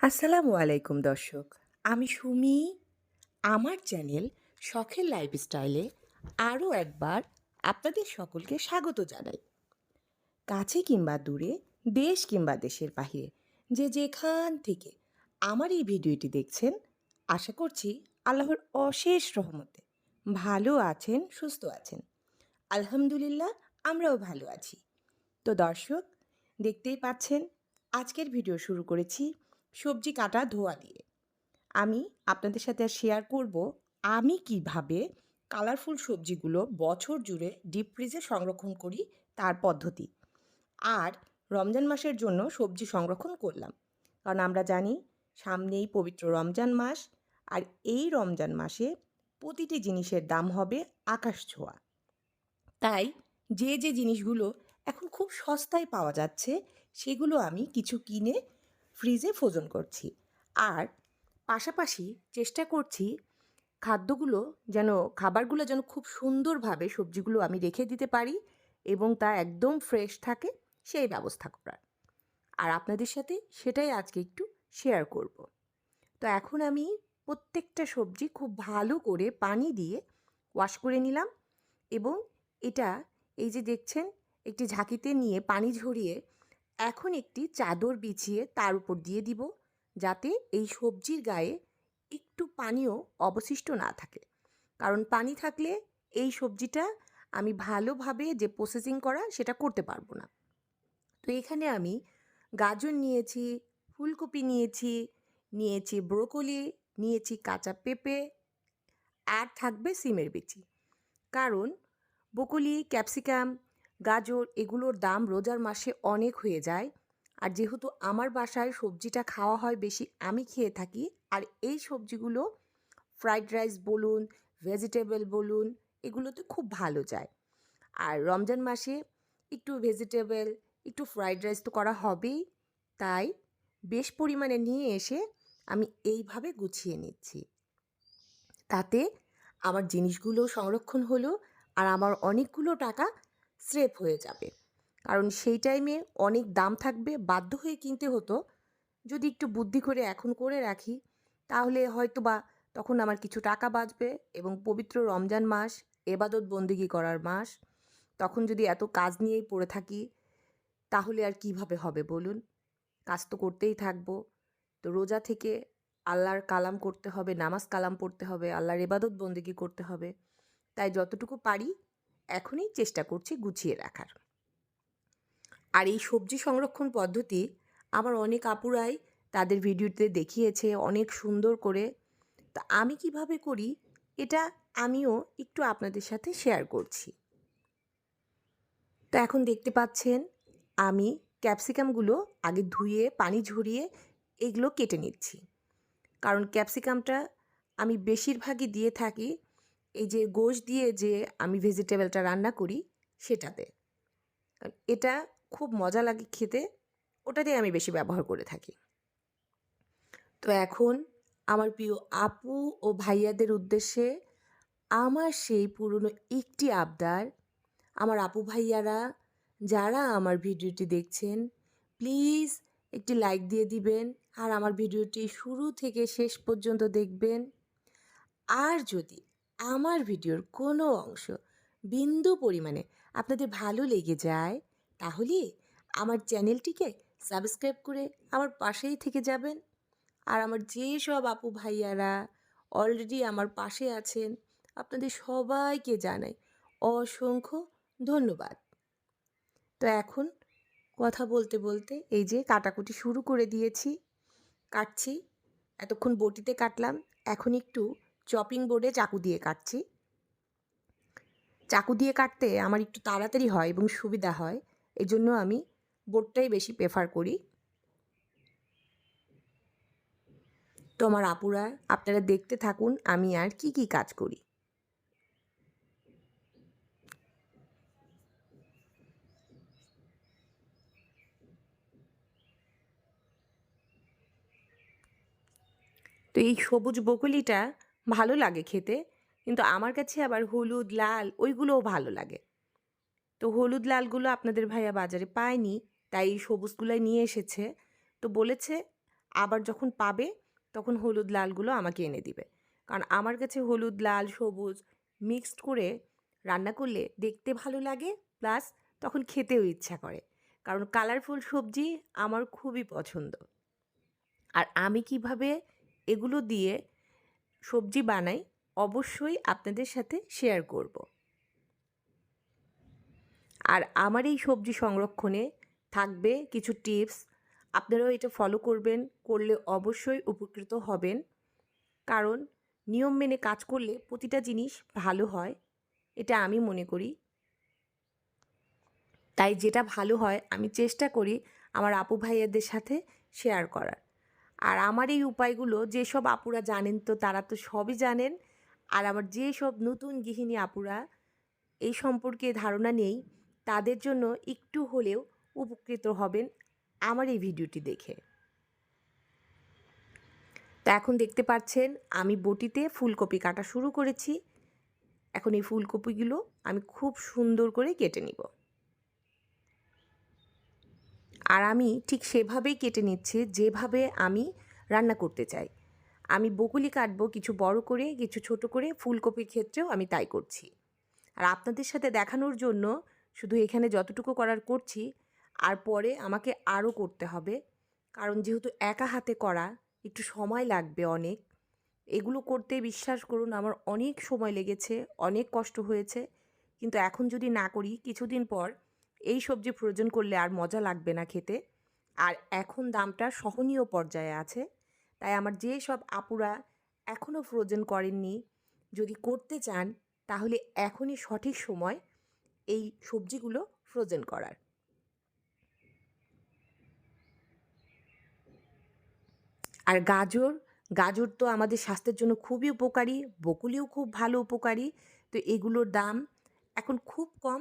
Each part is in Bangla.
আসসালামু আলাইকুম দর্শক। আমি সুমি। আমার চ্যানেল শখের লাইফস্টাইলে আরও একবার আপনাদের সকলকে স্বাগত জানাই। কাছে কিংবা দূরে, দেশ কিংবা দেশের বাহিরে, যে যেখান থেকে আমার এই ভিডিওটি দেখছেন, আশা করছি আল্লাহর অশেষ রহমতে ভালো আছেন, সুস্থ আছেন। আলহামদুলিল্লাহ, আমরাও ভালো আছি। তো দর্শক, দেখতেই পাচ্ছেন, আজকের ভিডিও শুরু করেছি সবজি কাটা ধোয়া দিয়ে। আমি আপনাদের সাথে শেয়ার করব, আমি কীভাবে কালারফুল সবজিগুলো বছর জুড়ে ডিপ ফ্রিজে সংরক্ষণ করি তার পদ্ধতি। আর রমজান মাসের জন্য সবজি সংরক্ষণ করলাম। কারণ আমরা জানি, সামনেই পবিত্র রমজান মাস, আর এই রমজান মাসে প্রতিটি জিনিসের দাম হবে আকাশ ছোঁয়া। তাই যে যে জিনিসগুলো এখন খুব সস্তায় পাওয়া যাচ্ছে, সেগুলো আমি কিছু কিনে ফ্রিজে ফ্রোজন করছি। আর পাশাপাশি চেষ্টা করছি খাদ্যগুলো যেন, খাবারগুলো যেন খুব সুন্দরভাবে সবজিগুলো আমি রেখে দিতে পারি এবং তা একদম ফ্রেশ থাকে, সেই ব্যবস্থা করার। আর আপনাদের সাথে সেটাই আজকে একটু শেয়ার করব। তো এখন আমি প্রত্যেকটা সবজি খুব ভালো করে পানি দিয়ে ওয়াশ করে নিলাম এবং এটা, এই যে দেখছেন, একটি ঝাঁকিতে নিয়ে পানি ঝরিয়ে এখন একটি চাদর বিছিয়ে তার উপর দিয়ে দিব, যাতে এই সবজির গায়ে একটু পানিও অবশিষ্ট না থাকে। কারণ পানি থাকলে এই সবজিটা আমি ভালোভাবে যে প্রসেসিং করা সেটা করতে পারব না। তো এখানে আমি গাজর নিয়েছি, ফুলকপি নিয়েছি নিয়েছি ব্রোকলি, নিয়েছি কাঁচা পেঁপে, আর থাকবে সিমের বিচি। কারণ ব্রোকলি, ক্যাপসিকাম গাজর এগুলোর দাম রোজার মাসে অনেক হয়ে যায়। আর যেহেতু আমার বাসায় সবজিটা খাওয়া হয় বেশি, আমি খেয়ে থাকি। আর এই সবজিগুলো ফ্রাইড রাইস বলুন ভেজিটেবল বলুন, এগুলোতে খুব ভালো যায়। আর রমজান মাসে একটু ভেজিটেবল একটু ফ্রাইড রাইস তো করা হবেই। তাই বেশ পরিমাণে নিয়ে এসে আমি এইভাবে গুছিয়ে নিচ্ছি। তাতে আমার জিনিসগুলো সংরক্ষণ হলো আর আমার অনেকগুলো টাকা স্রেফ হয়ে যাবে। কারণ সেই টাইমে অনেক দাম থাকবে, বাধ্য হয়ে কিনতে হতো। যদি একটু বুদ্ধি করে এখন করে রাখি, তাহলে হয়তো বা তখন আমার কিছু টাকা বাঁচবে এবং পবিত্র রমজান মাস, এবাদত বন্দিগি করার মাস, তখন যদি এত কাজ নিয়েই পড়ে থাকি, তাহলে আর কীভাবে হবে বলুন? কাজ তো করতেই থাকব। তো রোজা থেকে আল্লাহর কালাম করতে হবে, নামাজ কালাম পড়তে হবে, আল্লাহর এবাদত বন্দিগি করতে হবে। তাই যতটুকু পারি এখনই চেষ্টা করছি গুছিয়ে রাখার। আর এই সবজি সংরক্ষণ পদ্ধতি আমার অনেক আপুরাই তাদের ভিডিওতে দেখিয়েছে, অনেক সুন্দর করে। তা আমি কীভাবে করি এটা আমিও একটু আপনাদের সাথে শেয়ার করছি। তো এখন দেখতে পাচ্ছেন, আমি ক্যাপসিকামগুলো আগে ধুয়ে, পানি ঝরিয়ে এগুলো কেটে নিচ্ছি। কারণ ক্যাপসিকামটা আমি বেশিরভাগই দিয়ে থাকি এই যে গোশ দিয়ে যে আমি ভেজিটেবলটা রান্না করি সেটাতে। এটা খুব মজা লাগে খেতে ওটাতেই আমি বেশি ব্যবহার করে থাকি। তো এখন আমার প্রিয় আপু ও ভাইয়াদের উদ্দেশ্যে আমার সেই পুরনো একটি আবদার। আমার আপু ভাইয়ারা, যারা আমার ভিডিওটি দেখছেন, প্লিজ একটি লাইক দিয়ে দিবেন আর আমার ভিডিওটি শুরু থেকে শেষ পর্যন্ত দেখবেন। আর যদি আমার ভিডিওর কোনো অংশ বিন্দু পরিমাণে আপনাদের ভালো লেগে যায়, তাহলে আমার চ্যানেলটিকে সাবস্ক্রাইব করে আমার পাশেই থেকে যাবেন। আর আমার যেসব আপু ভাইয়ারা অলরেডি আমার পাশে আছেন, আপনাদের সবাইকে জানাই অসংখ্য ধন্যবাদ। তো এখন কথা বলতে বলতে এই যে কাটাকুটি শুরু করে দিয়েছি, কাটছি, এতক্ষণ বটিতে কাটলাম, এখন একটু চপিং বোর্ডে চাকু দিয়ে কাটছি। চাকু দিয়ে কাটতে আমার একটু তাড়াতাড়ি হয় এবং সুবিধা হয় এই জন্য আমি বোর্ডটাই বেশি প্রেফার করি। তো আমার আপুরা, আপনারা দেখতে থাকুন আমি আর কি কি কাজ করি। তো এই সবুজ বকুলিটা ভালো লাগে খেতে। কিন্তু আমার কাছে আবার হলুদ, লাল ওইগুলোও ভালো লাগে। তো হলুদ, লালগুলো আপনাদের ভাইয়া বাজারে পায়নি, তাই এই সবুজগুলোই নিয়ে এসেছে। তো বলেছে, আবার যখন পাবে, তখন হলুদ, লালগুলো আমাকে এনে দিবে। কারণ আমার কাছে হলুদ, লাল, সবুজ মিক্সড করে রান্না করলে দেখতে ভালো লাগে, প্লাস তখন খেতেও ইচ্ছা করে। কারণ কালারফুল সবজি আমার খুবই পছন্দ। আর আমি কীভাবে এগুলো দিয়ে সবজি বানাই, অবশ্যই আপনাদের সাথে শেয়ার করব। আর আমার এই সবজি সংরক্ষণে থাকবে কিছু টিপস আপনারাও এটা ফলো করবেন, করলে অবশ্যই উপকৃত হবেন। কারণ নিয়ম মেনে কাজ করলে প্রতিটা জিনিস ভালো হয়, এটা আমি মনে করি। তাই যেটা ভালো হয়, আমি চেষ্টা করি আমার আপু ভাইয়াদের সাথে শেয়ার করার। আর আমার এই উপায়গুলো যেসব আপুরা জানেন তো তারা তো সবই জানেন। আর আমার যেসব নতুন গৃহিণী আপুরা এই সম্পর্কে ধারণা নেই, তাদের জন্য একটু হলেও উপকৃত হবেন আমার এই ভিডিওটি দেখে। তা এখন দেখতে পাচ্ছেন, আমি বটিতে ফুলকপি কাটা শুরু করেছি। এখন এই ফুলকপিগুলো আমি খুব সুন্দর করে কেটে নিব। আর আমি ঠিক সেভাবেই কেটে নিচ্ছি, যেভাবে আমি রান্না করতে চাই। আমি বকুলি কাটবো কিছু বড় করে, কিছু ছোট করে, ফুলকপির ক্ষেত্রেও আমি তাই করছি। আর আপনাদের সাথে দেখানোর জন্য শুধু এখানে যতটুকু করার করছি, আর পরে আমাকে আরও করতে হবে। কারণ যেহেতু একা হাতে করা, একটু সময় লাগবে অনেক। এগুলো করতে বিশ্বাস করুন, আমার অনেক সময় লেগেছে, অনেক কষ্ট হয়েছে। কিন্তু এখন যদি না করি, কিছুদিন পর এই সবজি প্রয়োজন করলে আর মজা লাগবে না খেতে। আর এখন দামটা সহনীয় পর্যায়ে আছে। তাই আমার যে সব আপুরা এখনও ফ্রোজেন করেননি, যদি করতে চান, তাহলে এখনই সঠিক সময় এই সবজিগুলো ফ্রোজেন করার। আর গাজর গাজর তো আমাদের স্বাস্থ্যের জন্য খুবই উপকারী, বকুলিও খুব ভালো উপকারী। তো এগুলোর দাম এখন খুব কম।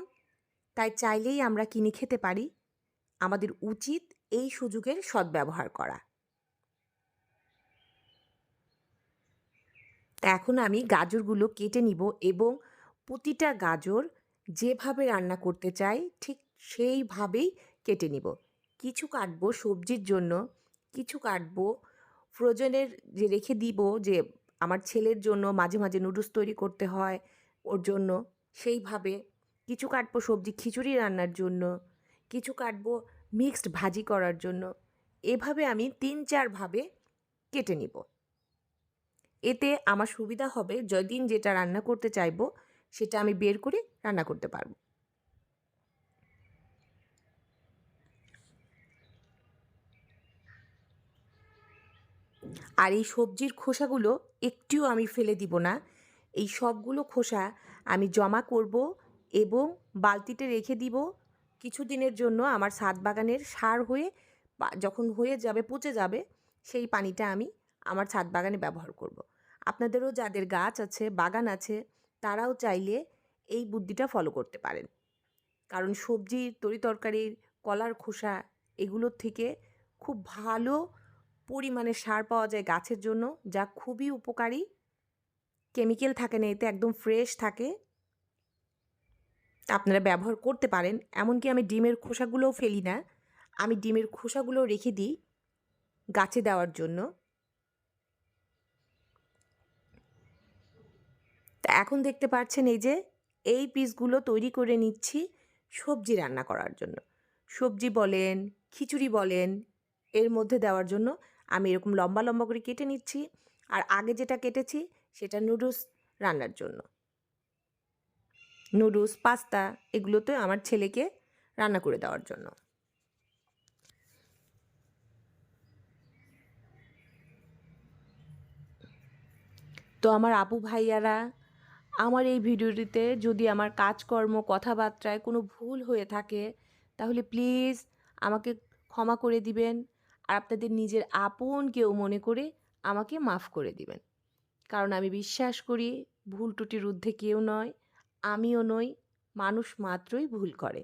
তাই চাইলেই আমরা কিনে খেতে পারি। আমাদের উচিত এই সুযোগের সদ্ব্যবহার করা। এখন আমি গাজরগুলো কেটে নিব এবং প্রতিটা গাজর যেভাবে রান্না করতে চাই, ঠিক সেইভাবেই কেটে নিব। কিছু কাটবো সবজির জন্য, কিছু কাটবো ফ্রোজেনের যে রেখে দিব যে আমার ছেলের জন্য মাঝে মাঝে নুডলস তৈরি করতে হয় ওর জন্য, সেইভাবে কিছু কাটবো সবজি খিচুড়ি রান্নার জন্য, কিছু কাটবো মিক্সড ভাজি করার জন্য। এভাবে আমি তিন চারভাবে কেটে নিব। এতে আমার সুবিধা হবে যেদিন যেটা রান্না করতে চাইব, সেটা আমি বের করে রান্না করতে পারব। আর এই সবজির খোসাগুলো একটিও আমি ফেলে দিব না। এই সবগুলো খোসা আমি জমা করব এবং বালতিতে রেখে দিব। কিছুদিনের জন্য আমার ছাদ বাগানের সার হয়ে যখন হয়ে যাবে, পচে যাবে, সেই পানিটা আমি আমার ছাদ বাগানে ব্যবহার করব। আপনাদেরও যাদের গাছ আছে, বাগান আছে, তারাও চাইলে এই বুদ্ধিটা ফলো করতে পারেন। কারণ সবজির তরি তরকারির কলার খোসা এগুলোর থেকে খুব ভালো পরিমাণে সার পাওয়া যায় গাছের জন্য, যা খুবই উপকারী। কেমিক্যাল থাকে না, এতে একদম ফ্রেশ থাকে। আপনারা ব্যবহার করতে পারেন। এমনকি আমি ডিমের খোসাগুলোও ফেলি না। আমি ডিমের খোসাগুলো রেখে দিই গাছে দেওয়ার জন্য। তা এখন দেখতে পাচ্ছেন এই যে, এই পিসগুলো তৈরি করে নিচ্ছি সবজি রান্না করার জন্য। সবজি বলেন, খিচুড়ি বলেন, এর মধ্যে দেওয়ার জন্য আমি এরকম লম্বা লম্বা করে কেটে নিচ্ছি। আর আগে যেটা কেটেছি সেটা নুডলস রান্নার জন্য। নুডলস, পাস্তা এগুলোতে আমার ছেলেকে রান্না করে দেওয়ার জন্য। তো আমার আপু ভাইয়ারা, আমার এই ভিডিওটিতে যদি আমার কাজকর্ম, কথাবার্তায় কোনো ভুল হয়ে থাকে, তাহলে প্লিজ আমাকে ক্ষমা করে দিবেন আর আপনাদের নিজের আপন কেউ মনে করে আমাকে মাফ করে দিবেন। কারণ আমি বিশ্বাস করি, ভুল টুটির ঊর্ধ্বে কেউ নয়। আমিও নই, মানুষ মাত্রই ভুল করে।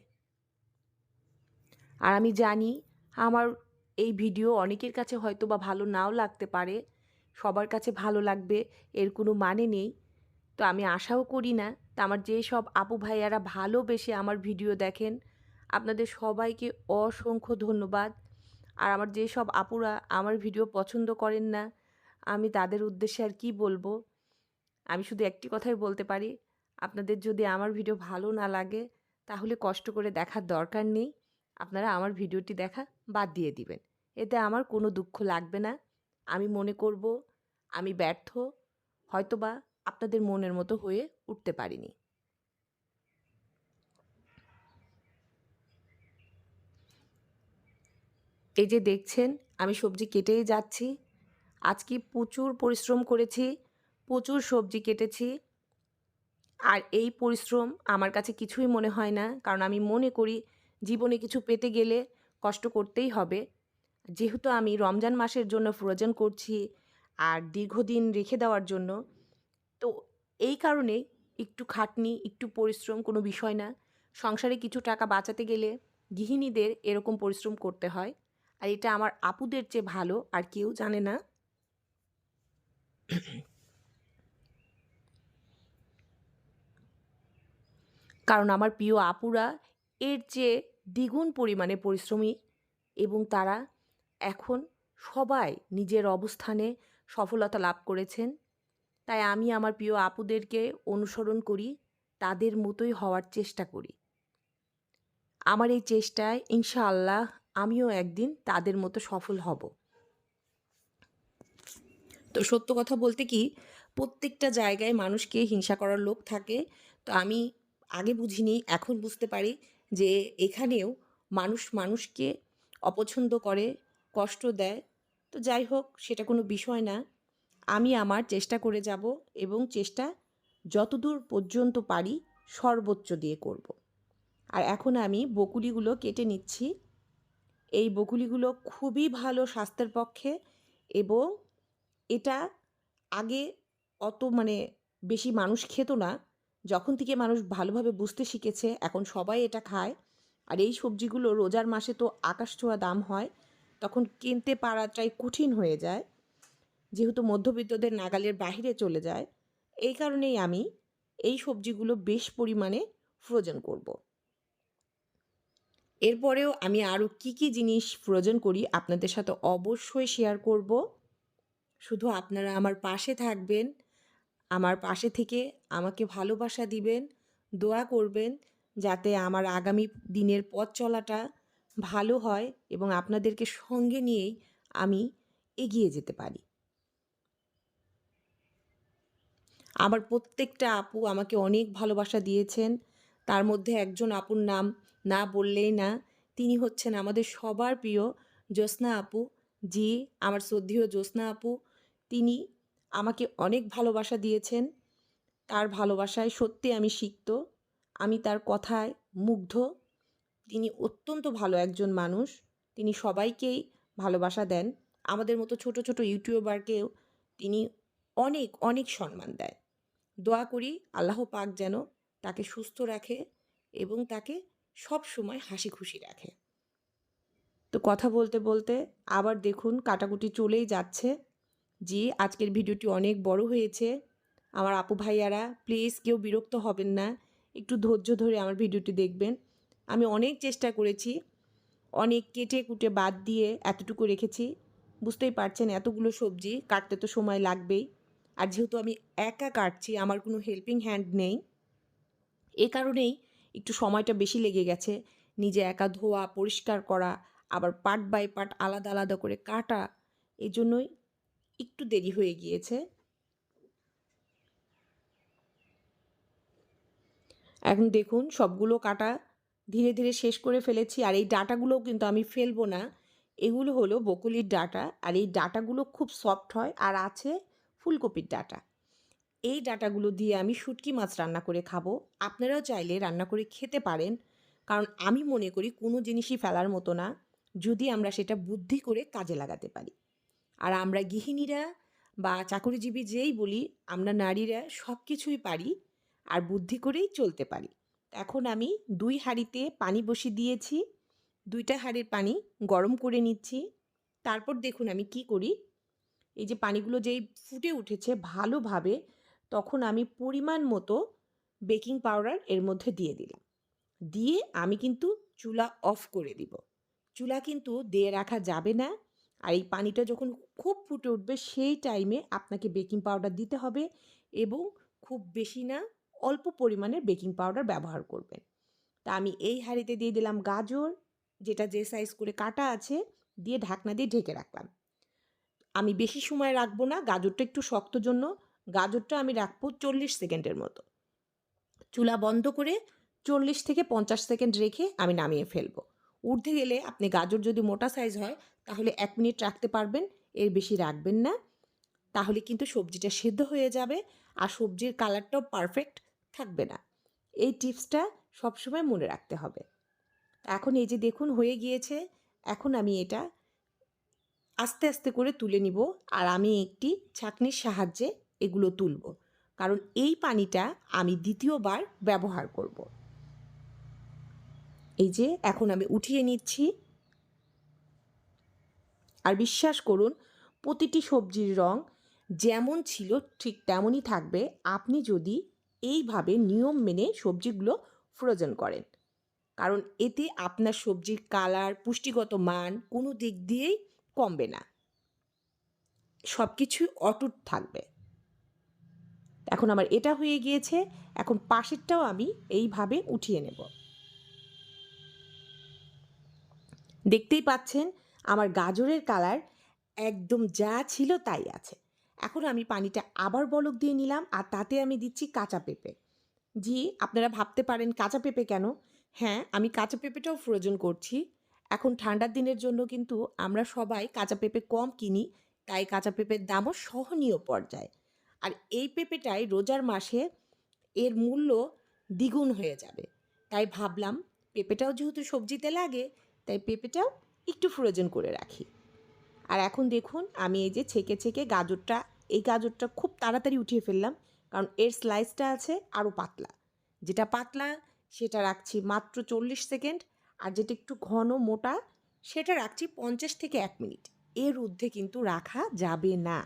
আর আমি জানি আমার এই ভিডিও অনেকের কাছে হয়তো বা ভালো নাও লাগতে পারে, সবার কাছে ভালো লাগবে, এর কোনো মানে নেই। তো আমি আশাও করি না, তা আমার যেসব আপু ভাইয়ারা ভালোবেসে আমার ভিডিও দেখেন, আপনাদের সবাইকে অসংখ্য ধন্যবাদ। আর আমার যেসব আপুরা আমার ভিডিও পছন্দ করেন না, আমি তাদের উদ্দেশ্যে আর কি বলব? আমি শুধু একটি কথাই বলতে পারি আপনাদের যদি আমার ভিডিও ভালো না লাগে, তাহলে কষ্ট করে দেখার দরকার নেই। আপনারা আমার ভিডিওটি দেখা বাদ দিয়ে দিবেন। এতে আমার কোনো দুঃখ লাগবে না। আমি মনে করব, আমি ব্যর্থ, হয়তোবা আপনাদের মনের মতো হয়ে উঠতে পারিনি। এই যে দেখছেন, আমি সবজি কেটেই যাচ্ছি। আজকে প্রচুর পরিশ্রম করেছি, প্রচুর সবজি কেটেছি। আর এই পরিশ্রম আমার কাছে কিছুই মনে হয় না। কারণ আমি মনে করি জীবনে কিছু পেতে গেলে কষ্ট করতেই হবে। যেহেতু আমি রমজান মাসের জন্য ফ্রোজেন করছি আর দীর্ঘদিন রেখে দেওয়ার জন্য, তো এই কারণে একটু খাটনি, একটু পরিশ্রম কোনো বিষয় না। সংসারে কিছু টাকা বাঁচাতে গেলে গৃহিণীদের এরকম পরিশ্রম করতে হয়। আর এটা আমার আপুদের চেয়ে ভালো, আর কেউ জানে না। কারণ আমার প্রিয় আপুরা এর চেয়ে দ্বিগুণ পরিমাণে পরিশ্রমী এবং তারা এখন সবাই নিজের অবস্থানে সফলতা লাভ করেছেন। তাই আমি আমার প্রিয় আপুদেরকে অনুসরণ করি, তাদের মতোই হওয়ার চেষ্টা করি। আমার এই চেষ্টায় ইনশাআল্লাহ আমিও একদিন তাদের মতো সফল হব। তো সত্য কথা বলতে কি, প্রত্যেকটা জায়গায় মানুষকে হিংসা করার লোক থাকে। তো আমি আগে বুঝিনি, এখন বুঝতে পারি যে এখানেও মানুষ মানুষকে অপছন্দ করে, কষ্ট দেয়। তো যাই হোক, সেটা কোনো বিষয় না। আমি আমার চেষ্টা করে যাব এবং চেষ্টা যতদূর পর্যন্ত পারি সর্বোচ্চ দিয়ে করব। আর এখন আমি বকুলিগুলো কেটে নিচ্ছি। এই বকুলিগুলো খুবই ভালো স্বাস্থ্যের পক্ষে এবং এটা আগে অত মানে বেশি মানুষ খেত না। যখন থেকে মানুষ ভালোভাবে বুঝতে শিখেছে, এখন সবাই এটা খায়। আর এই সবজিগুলো রোজার মাসে তো আকাশ ছোঁয়া দাম হয়, তখন কিনতে পারাটাই কঠিন হয়ে যায়। যেহেতু মধ্যবিত্তদের নাগালের বাহিরে চলে যায়, এই কারণেই আমি এই সবজিগুলো বেশ পরিমাণে ফ্রোজেন করব। এরপরেও আমি আরও কি কি জিনিস ফ্রোজেন করি আপনাদের সাথে অবশ্যই শেয়ার করব। শুধু আপনারা আমার পাশে থাকবেন আমার পাশে থেকে আমাকে ভালোবাসা দিবেন, দোয়া করবেন যাতে আমার আগামী দিনের পথ চলাটা ভালো হয় এবং আপনাদেরকে সঙ্গে নিয়েই আমি এগিয়ে যেতে পারি। আমার প্রত্যেকটা আপু আমাকে অনেক ভালোবাসা দিয়েছেন। তার মধ্যে একজন আপুর নাম না বললেই না, তিনি হচ্ছেন আমাদের সবার প্রিয় জ্যোৎস্না আপু। জি, আমার শ্রদ্ধেয় জ্যোৎস্না আপু। তিনি আমাকে অনেক ভালোবাসা দিয়েছেন। তার ভালোবাসায় সত্যি আমি শিখত আমি তার কথায় মুগ্ধ। তিনি অত্যন্ত ভালো একজন মানুষ। তিনি সবাইকেই ভালোবাসা দেন। আমাদের মতো ছোট ছোট ইউটিউবারকেও তিনি অনেক অনেক সম্মান দেয়। দোয়া করি আল্লাহ পাক যেন তাকে সুস্থ রাখে এবং তাকে সব সময় হাসি খুশি রাখে। তো কথা বলতে বলতে আবার দেখুন কাটাকুটি চলেই যাচ্ছে। জি, আজকের ভিডিওটি অনেক বড় হয়েছে। আমার আপু ভাইয়ারা প্লিজ কেউ বিরক্ত হবেন না। একটু ধৈর্য ধরে আমার ভিডিওটি দেখবেন। আমি অনেক চেষ্টা করেছি, অনেক কেটে কুটে বাদ দিয়ে এতটুকু রেখেছি। বুঝতেই পারছেন, এতগুলো সবজি কাটতে তো সময় লাগবেই। আর যেহেতু আমি একা কাটছি, আমার কোনো হেল্পিং হ্যান্ড নেই। এ কারণেই একটু সময়টা বেশি লেগে গেছে। নিজে একা ধোয়া, পরিষ্কার করা, আবার পার্ট বাই পার্ট আলাদা আলাদা করে কাটা এই জন্যই একটু দেরি হয়ে গিয়েছে। এখন দেখুন, সবগুলো কাটা ধীরে ধীরে শেষ করে ফেলেছি, আর এই ডাটাগুলোও কিন্তু আমি ফেলব না। এগুলো হলো বকুলির ডাটা, আর এই ডাটাগুলো খুব সফট হয়, আর আছে ফুলকপির ডাটা। এই ডাটাগুলো দিয়ে আমি শুটকি মাছ রান্না করে খাব। আপনারাও চাইলে রান্না করে খেতে পারেন, কারণ আমি মনে করি কোনো জিনিসই ফেলার মতো না, যদি আমরা সেটা বুদ্ধি করে কাজে লাগাতে পারি। আর আমরা গৃহিণীরা বা চাকরিজীবী যেই বলি, আমরা নারীরা সব কিছুই পারি আর বুদ্ধি করেই চলতে পারি। এখন আমি দুই হাঁড়িতে পানি বসিয়ে দিয়েছি, দুইটা হাঁড়ির পানি গরম করে নিচ্ছি। তারপর দেখুন আমি কি করি, এই যে পানিগুলো যেই ফুটে উঠেছে ভালোভাবে, তখন আমি পরিমাণ মতো বেকিং পাউডার এর মধ্যে দিয়ে দিলাম। দিয়ে আমি কিন্তু চুলা অফ করে দিব। চুলা কিন্তু দিয়ে রাখা যাবে না। আর এই পানিটা যখন খুব ফুটে উঠবে সেই টাইমে আপনাকে বেকিং পাউডার দিতে হবে এবং খুব বেশি না অল্প পরিমাণে বেকিং পাউডার ব্যবহার করবেন। তা আমি এই হাঁড়িতে দিয়ে দিলাম গাজর, যেটা যে সাইজ করে কাটা আছে, দিয়ে ঢাকনা দিয়ে ঢেকে রাখলাম। আমি বেশি সময় রাখব না, গাজরটা একটু শক্ত জন্য, গাজরটা আমি রাখব চল্লিশ সেকেন্ডের মতো। চুলা বন্ধ করে চল্লিশ থেকে পঞ্চাশ সেকেন্ড রেখে আমি নামিয়ে ফেলব। উঠতে গেলে আপনি গাজর যদি মোটা সাইজ হয় তাহলে এক মিনিট রাখতে পারবেন, এর বেশি রাখবেন না। তাহলে কিন্তু সবজিটা সেদ্ধ হয়ে যাবে আর সবজির কালারটাও পারফেক্ট থাকবে না। এই টিপসটা সবসময় মনে রাখতে হবে। এখন এই যে দেখুন, হয়ে গিয়েছে। এখন আমি এটা আস্তে আস্তে করে তুলে নিব আর আমি একটি ছাঁকনির সাহায্যে এগুলো তুলব। কারণ এই পানিটা আমি দ্বিতীয়বার ব্যবহার করব। এই যে এখন আমি উঠিয়ে নিচ্ছি। আর বিশ্বাস করুন, প্রতিটি সবজির রং যেমন ছিল ঠিক তেমনই থাকবে। আপনি যদি এইভাবে নিয়ম মেনে সবজিগুলো ফ্রোজেন করেন, কারণ এতে আপনার সবজির কালার, পুষ্টিগত মান কোনো দিক দিয়েই কমবে না। সব কিছুই অটুট থাকবে। এখন আমার এটা হয়ে গিয়েছে, এখন পাশেরটাও আমি এইভাবে উঠিয়ে নেব। দেখতেই পাচ্ছেন আমার গাজরের কালার একদম যা ছিল তাই আছে। এখন আমি পানিটা আবার বলক দিয়ে নিলাম আর তাতে আমি দিচ্ছি কাঁচা পেঁপে। জি, আপনারা ভাবতে পারেন কাঁচা পেঁপে কেন? হ্যাঁ আমি কাঁচা পেঁপেটাও ফ্রোজন করছি। এখন ঠান্ডার দিনের জন্য কিন্তু আমরা সবাই কাঁচা পেঁপে কম কিনি, তাই কাঁচা পেঁপের দামও সহনীয় পর্যায়ে। আর এই পেঁপেটাই রোজার মাসে এর মূল্য দ্বিগুণ হয়ে যাবে। তাই ভাবলাম পেঁপেটাও যেহেতু সবজিতে লাগে, তাই পেঁপেটাও একটু ফ্রোজেন করে রাখি। আর এখন দেখুন, আমি এই যে ছেঁকে ছেঁকে গাজরটা, এই গাজরটা খুব তাড়াতাড়ি উঠিয়ে ফেললাম, কারণ এর স্লাইসটা আছে আরও পাতলা। যেটা পাতলা, সেটা রাখছি মাত্র চল্লিশ সেকেন্ড, আর যেটা একটু ঘন মোটা, সেটা রাখছি পঞ্চাশ থেকে এক মিনিট। এর ঊর্ধ্বে কিন্তু রাখা যাবে না।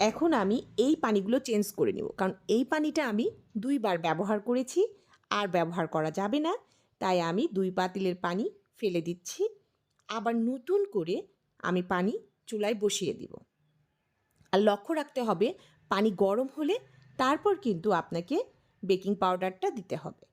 এখন আমি এই পানিগুলো চেঞ্জ করে নেব, কারণ এই পানিটা আমি দুইবার ব্যবহার করেছি, আর ব্যবহার করা যাবে না। তাই আমি দুই পাতিলের পানি ফেলে দিচ্ছি। আবার নতুন করে আমি পানি চুলায় বসিয়ে দিব। আর লক্ষ্য রাখতে হবে, পানি গরম হলে তারপর কিন্তু আপনাকে বেকিং পাউডারটা দিতে হবে।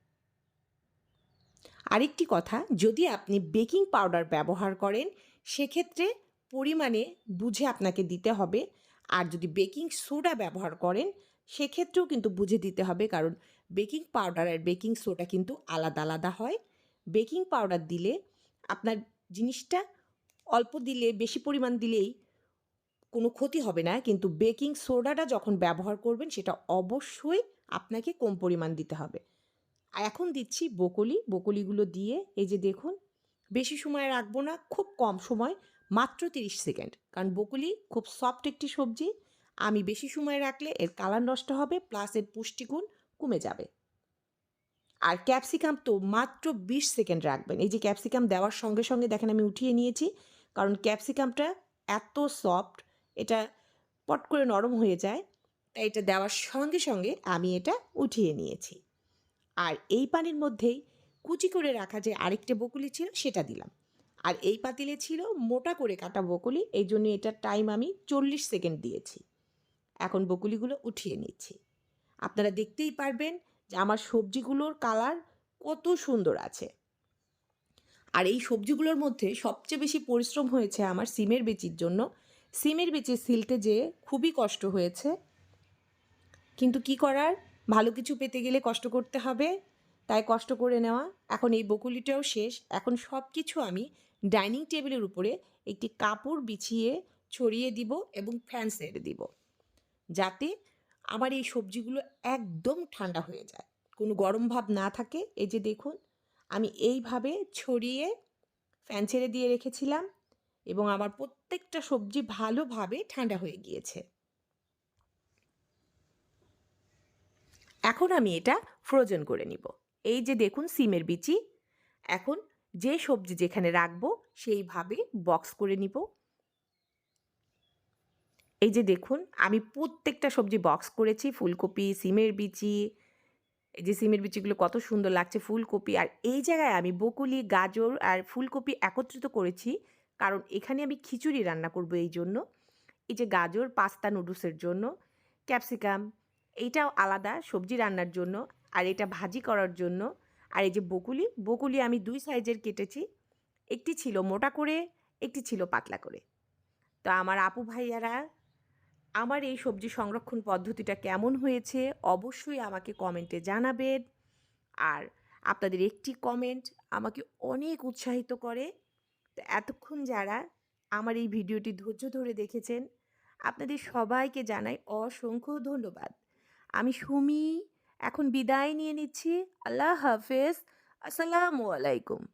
আরেকটি কথা, যদি আপনি বেকিং পাউডার ব্যবহার করেন, সেক্ষেত্রে পরিমাণে বুঝে আপনাকে দিতে হবে। আর যদি বেকিং সোডা ব্যবহার করেন, সেক্ষেত্রেও কিন্তু বুঝে দিতে হবে, কারণ বেকিং পাউডার আর বেকিং সোডা কিন্তু আলাদা আলাদা হয়। বেকিং পাউডার দিলে আপনার জিনিসটা অল্প দিলে, বেশি পরিমাণ দিলেই কোনো ক্ষতি হবে না। কিন্তু বেকিং সোডাটা যখন ব্যবহার করবেন, সেটা অবশ্যই আপনাকে কম পরিমাণ দিতে হবে। এখন দিচ্ছি বকলি বকলিগুলো দিয়ে এই যে দেখুন, বেশি সময় রাখব না, খুব কম সময়, মাত্র তিরিশ সেকেন্ড। কারণ বকুলি খুব সফট একটি সবজি। আমি বেশি সময় রাখলে এর কালার নষ্ট হবে, প্লাস এর পুষ্টিগুণ কমে যাবে। আর ক্যাপসিকাম তো মাত্র বিশ সেকেন্ড রাখবেন। এই যে ক্যাপসিকাম দেওয়ার সঙ্গে সঙ্গে দেখেন আমি উঠিয়ে নিয়েছি, কারণ ক্যাপসিকামটা এত সফট, এটা পট করে নরম হয়ে যায়, তাই এটা দেওয়ার সঙ্গে সঙ্গে আমি এটা উঠিয়ে নিয়েছি। আর এই পানির মধ্যেই কুচি করে রাখা যে আরেকটা বকুলি ছিল সেটা দিলাম। আর এই পাতিলে ছিল মোটা করে কাটা বকুলি, এই জন্য এটার টাইম আমি চল্লিশ সেকেন্ড দিয়েছি। এখন বকুলিগুলো উঠিয়ে নিচ্ছি। আপনারা দেখতেই পারবেন আমার সবজিগুলোর কালার কত সুন্দর আছে। আর এই সবজিগুলোর মধ্যে সবচেয়ে বেশি পরিশ্রম হয়েছে আমার সিমের বেচির জন্য। সিমের বেচি সিলতে যেয়ে খুবই কষ্ট হয়েছে। কিন্তু কি করার? ভালো কিছু পেতে গেলে কষ্ট করতে হবে। তাই কষ্ট করে নেওয়া। এখন এই বকুলিটাও শেষ। এখন সব কিছু আমি ডাইনিং টেবিলের উপরে একটি কাপড় বিছিয়ে ছড়িয়ে দিব এবং ফ্যান সেরে দিব। যাতে আমার এই সবজিগুলো একদম ঠান্ডা হয়ে যায়। কোনো গরম ভাব না থাকে। এই যে দেখুন, আমি এইভাবে ছড়িয়ে ফ্যান ছেড়ে দিয়ে রেখেছিলাম এবং আমার প্রত্যেকটা সবজি ভালোভাবে ঠান্ডা হয়ে গিয়েছে। এখন আমি এটা ফ্রোজেন করে নিব। এই যে দেখুন, সিমের বিচি। এখন যে সবজি যেখানে রাখব সেইভাবে বক্স করে নিব। এই যে দেখুন, আমি প্রত্যেকটা সবজি বক্স করেছি, ফুলকপি, সিমের বিচি, এই যে সিমের বিচিগুলো কত সুন্দর লাগছে, ফুলকপি, আর এই জায়গায় আমি বকুলি, গাজর আর ফুলকপি একত্রিত করেছি, কারণ এখানে আমি খিচুড়ি রান্না করব এই জন্য। এই যে গাজর, পাস্তা নুডলসের জন্য, ক্যাপসিকাম, এইটাও আলাদা সবজি রান্নার জন্য, আর এটা ভাজি করার জন্য। আর এই যে বকুলি বকুলি আমি দুই সাইজের কেটেছি, একটি ছিল মোটা করে, একটি ছিল পাতলা করে। তো আমার আপু ভাইয়ারা আমার এই সবজি সংরক্ষণ পদ্ধতিটা কেমন হয়েছে অবশ্যই আমাকে কমেন্টে জানাবেন। আর আপনাদের একটি কমেন্ট আমাকে অনেক উৎসাহিত করে। তো এতক্ষণ যারা আমার এই ভিডিওটি ধৈর্য ধরে দেখেছেন, আপনাদের সবাইকে জানাই অসংখ্য ধন্যবাদ। আমি সুমি, এখন বিদায় নিয়ে নিচ্ছি। আল্লাহ হাফেজ। আসসালামু আলাইকুম।